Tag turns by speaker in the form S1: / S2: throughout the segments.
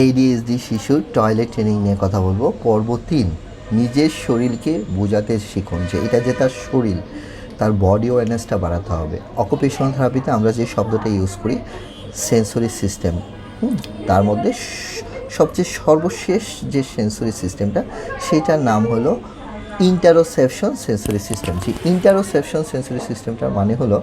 S1: এইডিএসডি শিশুর toilet training নিয়ে কথা বলব। পর্ব তিন, নিজের শরীরকে বোঝাতে শিখুন যে এটা যে তার শরীর, তার বডি অ্যাওয়ারনেসটা বাড়াতে হবে। অকুপেশনাল থেরাপিতে আমরা যে শব্দটা ইউজ করি সেন্সরি সিস্টেম তার মধ্যে সবচেয়ে সর্বশেষ যে সেন্সরি সিস্টেমটা সেটার নাম হলো ইন্টারোসেপশন সেন্সরি সিস্টেম যে ইন্টারোসেপশন সেন্সরি সিস্টেমটার মানে হলো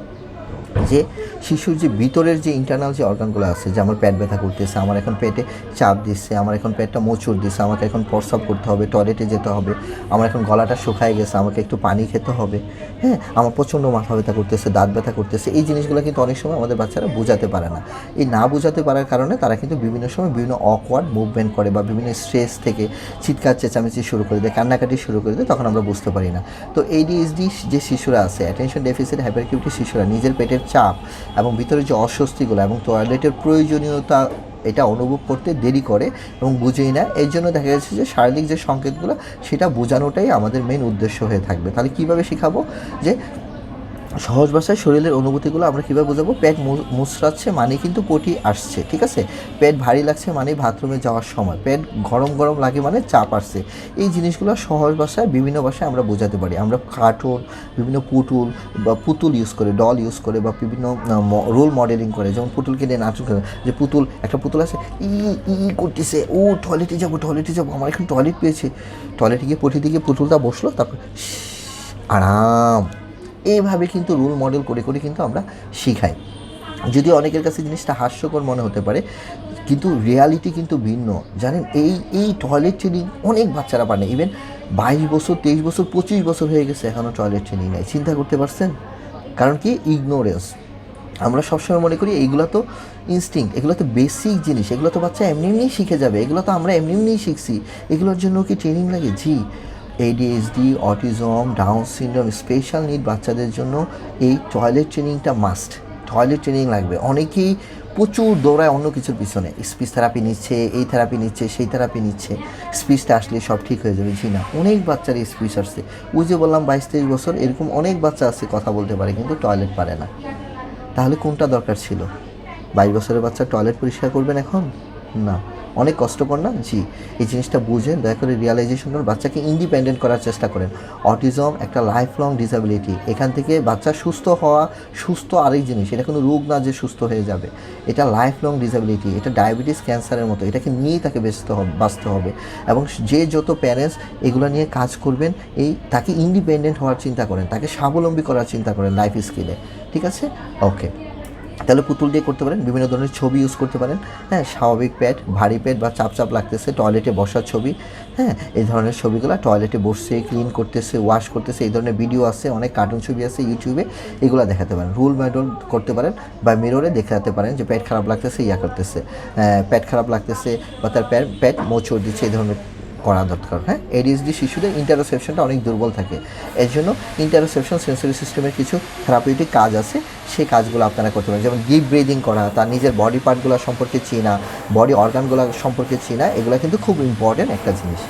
S1: যে শিশুর যে ভিতরের যে ইন্টারনাল যে অর্গানগুলো আছে, যে আমার পেট ব্যথা করতেছে, আমার এখন পেটে চাপ দিচ্ছে, আমার এখন পেটটা মোচড় দিচ্ছে, আমাকে এখন প্রস্রাব করতে হবে টয়লেটে যেতে হবে, আমার এখন গলাটা শুকায় গেছে, আমাকে একটু পানি খেতে হবে হ্যাঁ? আমার প্রচণ্ড মাথা ব্যথা করতেছে, দাঁত ব্যথা করতেছে, এই জিনিসগুলো কিন্তু অনেক সময় আমাদের বাচ্চারা বোঝাতে পারে না। এই না বোঝাতে পারার কারণে তারা কিন্তু বিভিন্ন সময় বিভিন্ন অকওয়ার্ড মুভমেন্ট করে বা বিভিন্ন স্ট্রেস থেকে চিৎকার, চেঁচামেচি শুরু করে দেয়, কান্নাকাটি শুরু করে দেয়, তখন আমরা বুঝতে পারি না। তো এইডিএসডি যে শিশুরা আছে অ্যাটেনশন ডেফিসিট হাইপারকিউটি শিশুরা, নিজের পেটের চাপ এবং ভিতরে যে অস্বস্তিগুলো এবং টয়লেটের প্রয়োজনীয়তা, এটা অনুভব করতে দেরি করে এবং বুঝেই না এর জন্য দেখা যাচ্ছে যে শারীরিক যে সংকেতগুলো, সেটা বোঝানোটাই আমাদের মেন উদ্দেশ্য হয়ে থাকবে। তাহলে কীভাবে শেখাবো? যে সহজ ভাষায় শরীরের অনুভূতিগুলো আমরা কীভাবে বোঝাবো? পেট মু- মুচড়াচ্ছে মানে কিন্তু পটি আসছে, ঠিক আছে? পেট ভারী লাগছে মানে বাথরুমে যাওয়ার সময়। পেট গরম গরম লাগে মানে চাপ আসছে। এই জিনিসগুলো সহজ ভাষায়, বিভিন্ন ভাষায় আমরা বোঝাতে পারি। আমরা কার্টুন, বিভিন্ন পুতুল বা পুতুল ইউজ করে ডল ইউজ করে বা বিভিন্ন রোল মডেলিং করে। যেমন পুতুলকে নিয়ে নাটক করে। যে পুতুল, একটা পুতুল আছে, ই ই করতেছে, ও টয়লেটে যাব টয়লেটে যাব, আমার এখন টয়লেট পেয়েছে। টয়লেটে গিয়ে পটি দিকে পুতুলটা বসল, তারপর আরাম। এইভাবে কিন্তু রোল মডেল করে করে কিন্তু আমরা শিখাই। যদি অনেকের কাছে জিনিসটা হাস্যকর মনে হতে পারে, কিন্তু রিয়ালিটি কিন্তু ভিন্ন। জানেন, এই এই টয়লেট ট্রেনিং অনেক বাচ্চারা পারে ইভেন বাইশ বছর, তেইশ বছর, পঁচিশ বছর হয়ে গেছে এখনও টয়লেট ট্রেনিং নেই। চিন্তা করতে পারছেন? কারণ কি? ইগনোরেন্স আমরা সবসময় মনে করি এইগুলো তো ইনস্টিং এগুলো তো বেসিক জিনিস। এগুলো তো বাচ্চা এমনি এমনিই শিখে যাবে। এগুলো তো আমরা এমনি এমনিই শিখছি। এগুলোর জন্য কি ট্রেনিং লাগে? জি। ADSD autism down syndrome special need বাচ্চাদের জন্য এই টয়লেট ট্রেনিংটা মাস্ট টয়লেট ট্রেনিং লাগবে। অনেকেই প্রচুর দৌড়ায় অন্য কিছুর পিছনে। স্পিচ থেরাপি নিচ্ছে, এই থেরাপি নিচ্ছে, সেই থেরাপি নিচ্ছে। স্পিচটা আসলে সব ঠিক হয়ে যাবে। জি না, অনেক বাচ্চার স্পিচ আসছে। ওই যে বললাম বাইশ তেইশ বছর, এরকম অনেক বাচ্চা আছে কথা বলতে পারে, কিন্তু টয়লেট পারে না। তাহলে কোনটা দরকার ছিল? বাইশ বছরের বাচ্চা টয়লেট পরিষ্কার করবেন এখন? না, অনেক কষ্টকর না? জি, এই জিনিসটা বুঝেন, দয়া করে রিয়ালাইজেশন করেন, বাচ্চাকে ইন্ডিপেন্ডেন্ট করার চেষ্টা করেন। অটিজম একটা লাইফ লং ডিসাবিলিটি এখান থেকে বাচ্চা সুস্থ হওয়া, সুস্থ আরেক জিনিস, এটা কোনো রোগ না যে সুস্থ হয়ে যাবে। এটা লাইফ লং ডিসাবিলিটি এটা ডায়াবেটিস ক্যান্সারের মতো, এটাকে নিয়েই তাকে বেঁচতে হবে বাঁচতে হবে। এবং যে যত প্যারেন্টস এগুলো নিয়ে কাজ করবেন, এই তাকে ইন্ডিপেন্ডেন্ট হওয়ার চিন্তা করেন, তাকে স্বাবলম্বী করার চিন্তা করেন লাইফ স্কিলে ঠিক আছে? ওকে তাহলে পুতুল দিয়ে করতে পারেন, বিভিন্ন ধরনের ছবি ইউজ করতে পারেন। হ্যাঁ স্বাভাবিক প্যাড ভারী পেট বা চাপ চাপ লাগতেছে টয়লেটে বসার ছবি। হ্যাঁ এই ধরনের ছবিগুলো টয়লেটে বসছে ক্লিন করতেছে ওয়াশ করতেছে, এই ধরনের ভিডিও আছে, অনেক কার্টুন ছবি আছে ইউটিউবে এগুলো দেখাতে পারেন। রুল মডেল করতে পারেন বা মিররে দেখাতে পারেন যে পেট খারাপ লাগতেছে, ইয়া করতেছে। পেট খারাপ লাগতেছে বা তার প্যাড প্যাড মোচড় দিচ্ছে, এই ধরনের করা দরকার হ্যাঁ? এডিএসডি শিশুদের ইন্টারোসেপশনটা অনেক দুর্বল থাকে। এর জন্য ইন্টারোসেপশন সেন্সরি সিস্টেমের কিছু থেরাপিউটিক কাজ আছে। সেই কাজগুলো আপনারা করতে পারেন। যেমন ডিপ ব্রিদিং করা, তার নিজের বডি পার্টগুলো সম্পর্কে চেনা বডি অর্গানগুলো সম্পর্কে চেনা, এগুলো কিন্তু খুব ইম্পর্টেন্ট একটা জিনিস।